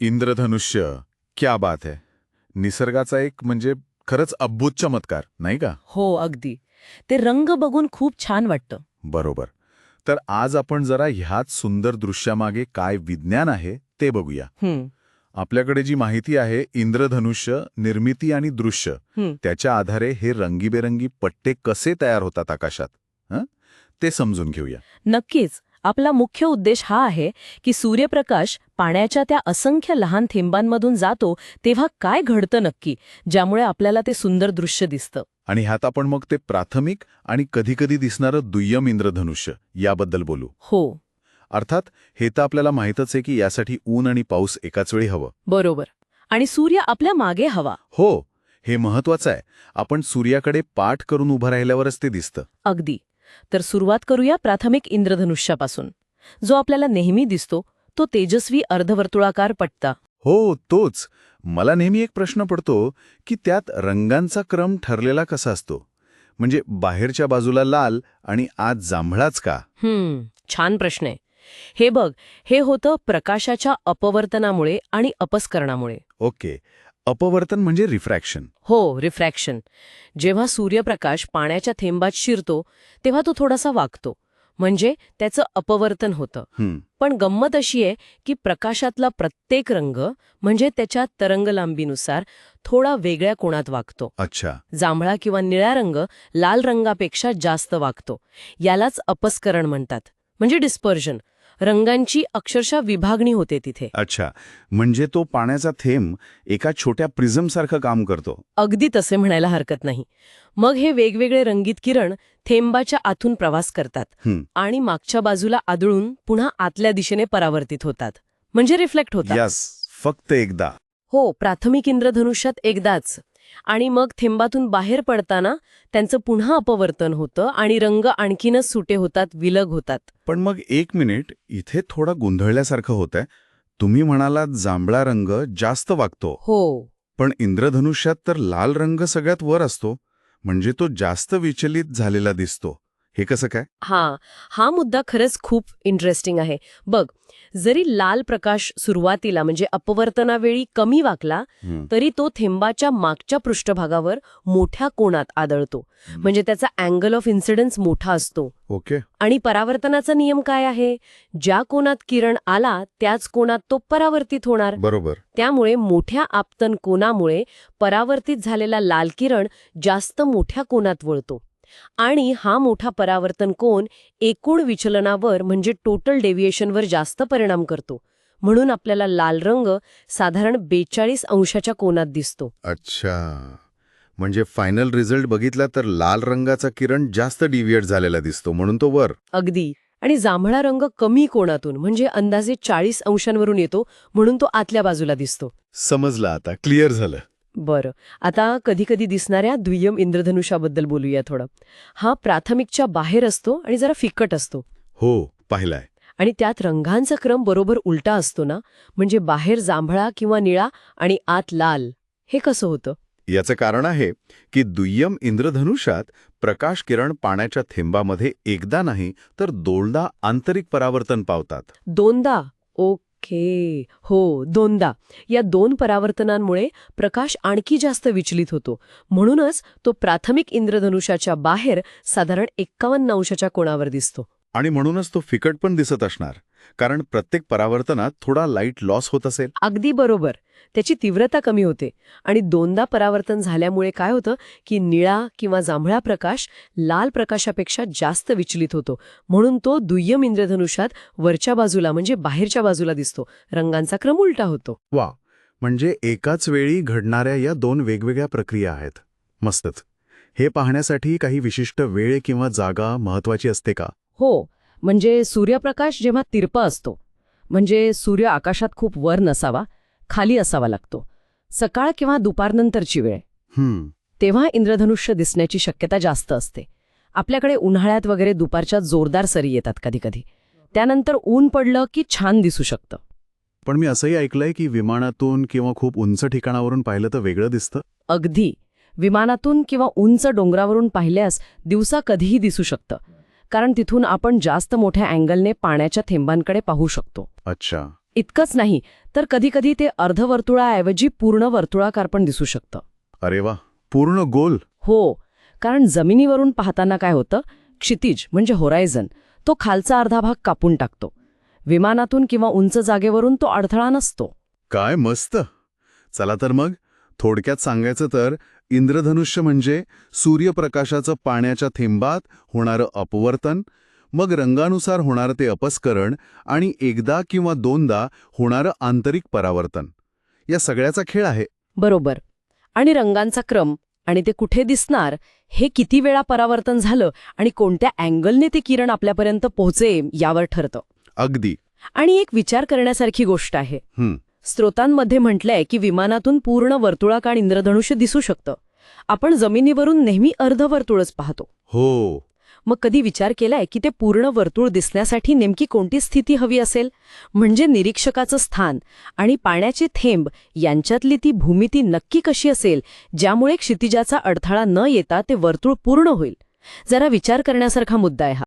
इंद्रधनुष्य क्या बात आहे निसर्गाचा एक म्हणजे खरंच अद्भुत चमत्कार नाही का? हो अगदी. ते रंग बघून खूप छान वाटतं. बरोबर. तर आज आपण जरा ह्याच सुंदर दृश्यामागे काय विज्ञान आहे ते बघूया. हं, आपल्याकडे जी माहिती आहे इंद्रधनुष्य निर्मिती आणि दृश्य हं. त्याच्या आधारे हे रंगीबेरंगी पट्टे कसे तयार होतात आकाशात? हं? ते समजून घेऊया. नक्कीच. आपला मुख्य उद्देश हा आहे की सूर्यप्रकाश पाण्याच्या त्या असंख्य लहान थेंबांमधून जातो तेव्हा काय घडतं नक्की? ज्यामुळे आपल्याला ते सुंदर दृश्य दिसतं. आणि ह्यात आपण मग ते प्राथमिक आणि कधीकधी दिसणारं दुय्यम इंद्रधनुष्य याबद्दल बोलू. हो. अर्थात हे तर आपल्याला माहीतच आहे की यासाठी ऊन आणि पाऊस एकाच वेळी हवं. बरोबर. आणि सूर्य आपल्या मागे हवा. हो हे महत्वाचं आहे. आपण सूर्याकडे पाठ करून उभं राहिल्यावरच ते दिसतं. अगदी. तर सुरुवात करूया प्राथमिक इंद्रधनुष्यापासून. जो आपल्याला नेहमी दिसतो तो तेजस्वी अर्धवर्तुळाकार पट्टा हो तोच. मला नेहमी एक प्रश्न पडतो की त्यात रंगांचा क्रम ठरलेला कसा असतो? म्हणजे बाहेरच्या बाजूला लाल आणि आत जांभळाच का? हम्म छान प्रश्न आहे. हे बघ हे होतं प्रकाशाच्या अपवर्तनामुळे आणि अपस्करणामुळे. ओके. अपवर्तन म्हणजे रिफ्रॅक्शन. हो रिफ्रॅक्शन. जेव्हा सूर्यप्रकाश पाण्याच्या थेंबात शिरतो तेव्हा तो थोडासा वागतो. म्हणजे त्याचं अपवर्तन होतं. पण गंमत अशी आहे की प्रकाशातला प्रत्येक रंग म्हणजे त्याच्या तरंगलांबीनुसार थोडा वेगळ्या कोणात वागतो. अच्छा. जांभळा किंवा निळा रंग लाल रंगापेक्षा जास्त वागतो. यालाच अपस्करण म्हणतात. म्हणजे डिस्पर्जन रंगांची अक्षरशः विभागणी होते तिथे. अच्छा. म्हणजे तो पाण्याचा थेंब एका छोट्या प्रिझमसारखं काम करतो. अगदी तसे म्हणायला हरकत नाही. मग हे वेगवेगळे रंगीत किरण थेंबाच्या आतून प्रवास करतात. आणि मागच्या बाजूला आदळून पुन्हा आतल्या दिशेने परावर्तित होतात. म्हणजे रिफ्लेक्ट होतात. यस. फक्त एकदा. हो प्राथमिक इंद्रधनुष्यात एकदाच. आणि मग थेंबातून बाहेर पडताना त्यांचं पुन्हा अपवर्तन होतं आणि रंग आणखीनच सुटे होतात विलग होतात. पण मग एक मिनिट इथे थोडा गोंधळल्यासारखं होतंय. तुम्ही म्हणालात जांभळा रंग जास्त वागतो. हो. पण इंद्रधनुष्यात तर लाल रंग सगळ्यात वर असतो. म्हणजे तो जास्त विचलित झालेला दिसतो. हे कसं काय? हा. हा मुद्दा खरंच खूप इंटरेस्टिंग आहे. बघ जरी लाल प्रकाश सुरुवातीला म्हणजे अपवर्तनावेळी कमी वाकला तरी तो थेंबाच्या मागच्या पृष्ठभागावर मोठ्या कोणात आदळतो. म्हणजे त्याचा अँगल ऑफ इन्सिडन्स मोठा असतो. ओके. आणि परावर्तनाचा नियम काय आहे? ज्या कोणात किरण आला त्याच कोणात तो परावर्तित होणार. बरोबर. त्यामुळे मोठ्या आपतन कोनामुळे परावर्तित झालेला लाल किरण जास्त मोठ्या कोनात वळतो. आणि हा मोठा परावर्तन कोन एकूण विचलनावर म्हणजे टोटल डेव्हिएशनवर जास्त परिणाम करतो. म्हणून आपल्याला लाल रंग साधारण बेचाळीस अंशाच्या कोनात दिसतो. अच्छा. म्हणजे फायनल रिझल्ट बघितला तर लाल रंगाचा किरण जास्त डिव्हिएट झालेला दिसतो म्हणून तो वर. अगदी. आणि जांभळा रंग कमी कोणातून म्हणजे अंदाजे चाळीस अंशांवरून येतो म्हणून तो आतल्या बाजूला दिसतो. समजलं आता क्लिअर झालं. बरं. आता कधी कधी दिसणाऱ्या दुय्यम इंद्रधनुष्याबद्दल बोलूया थोडं. हा प्राथमिकच्या बाहेर असतो आणि जरा फिकट असतो. हो पाहिलाय. आणि त्यात रंगांचा क्रम बरोबर उलटा असतो ना? म्हणजे बाहेर जांभळा किंवा निळा आणि आत लाल. हे कसं होतं? याचं कारण आहे की दुय्यम इंद्रधनुष्यात प्रकाश किरण पाण्याच्या थेंबामध्ये एकदा नाही तर दोनदा आंतरिक परावर्तन पावतात. दोनदा? ओके. हो दोनदा. या दोन परावर्तनांमुळे प्रकाश आणखी जास्त विचलित होतो. म्हणूनच तो प्राथमिक इंद्रधनुष्याच्या बाहेर साधारण एक्कावन्न अंशाच्या कोणावर दिसतो. आणि म्हणूनच तो फिकट पण दिसत असणार. कारण प्रत्येक परावर्तनात थोडा लाइट लॉस होत असेल. अगदी बरोबर. त्याची तीव्रता कमी होते. आणि दोनदा परावर्तन झाल्यामुळे काय होतं की निळा किंवा जांभळा प्रकाश लाल प्रकाशापेक्षा जास्त विचलित होतो. म्हणून तो दुय्यम इंद्रधनुष्यात वरच्या बाजूला म्हणजे बाहेरच्या बाजूला दिसतो. रंगांचा क्रम उलटा होतो. वा! म्हणजे एकाच वेळी घडणाऱ्या या दोन वेगवेगळ्या प्रक्रिया आहेत. मस्तच. हे पाहण्यासाठी काही विशिष्ट वेळ किंवा जागा महत्वाची असते का? हो. म्हणजे सूर्यप्रकाश जेव्हा तिरपा असतो म्हणजे सूर्य आकाशात खूप वर नसावा खाली असावा लागतो. सकाळ किंवा दुपारनंतरची वेळ. तेव्हा इंद्रधनुष्य दिसण्याची शक्यता जास्त असते. आपल्याकडे उन्हाळ्यात वगैरे दुपारच्या जोरदार सरी येतात कधीकधी. त्यानंतर ऊन पडलं की छान दिसू शकतं. पण मी असंही ऐकलंय की विमानातून किंवा खूप उंच ठिकाणावरून पाहिलं तर वेगळं दिसतं? अगदी. विमानातून किंवा उंच डोंगरावरून पाहिल्यास दिवसा कधीही दिसू शकतं. कारण तिथून आपण जास्त मोठ्या अँगलने पाण्याच्या थेंबांकडे पाहू शकतो. अच्छा. इतकंच नाही तर कधीकधी ते अर्धवर्तुळाऐवजी पूर्ण वर्तुळाकार पण दिसू शकतं. अरे वा पूर्ण गोल. हो कारण जमिनीवरून पाहताना काय होतं क्षितिज म्हणजे होरायझन तो खालचा अर्धा भाग कापून टाकतो. विमानातून किंवा उंच जागेवरून तो अडथळा नसतो. काय मस्त. चला तर मग थोडक्यात सांगायचं तर इंद्रधनुष्य म्हणजे सूर्यप्रकाशाचं पाण्याच्या थेंबात होणारं अपवर्तन मग रंगानुसार होणारं ते अपस्करण आणि एकदा किंवा दोनदा होणारं आंतरिक परावर्तन. या सगळ्याचा खेळ आहे. बरोबर. आणि रंगांचा क्रम आणि ते कुठे दिसणार हे किती वेळा परावर्तन झालं आणि कोणत्या अँगलने ते किरण आपल्यापर्यंत पोहोचे यावर ठरतं. अगदी. आणि एक विचार करण्यासारखी गोष्ट आहे. स्रोतांमध्ये म्हटलंय की विमानातून पूर्ण वर्तुळाकार इंद्रधनुष्य दिसू शकतं. आपण जमिनीवरून नेहमी अर्धवर्तुळच पाहतो. हो. मग कधी विचार केलाय की ते पूर्ण वर्तुळ दिसण्यासाठी नेमकी कोणती स्थिती हवी असेल? म्हणजे निरीक्षकाचं स्थान आणि पाण्याचे थेंब यांच्यातली ती भूमिती नक्की कशी असेल? ज्यामुळे क्षितिजाचा अडथळा न येता ते वर्तुळ पूर्ण होईल. जरा विचार करण्यासारखा मुद्दा आहे हा.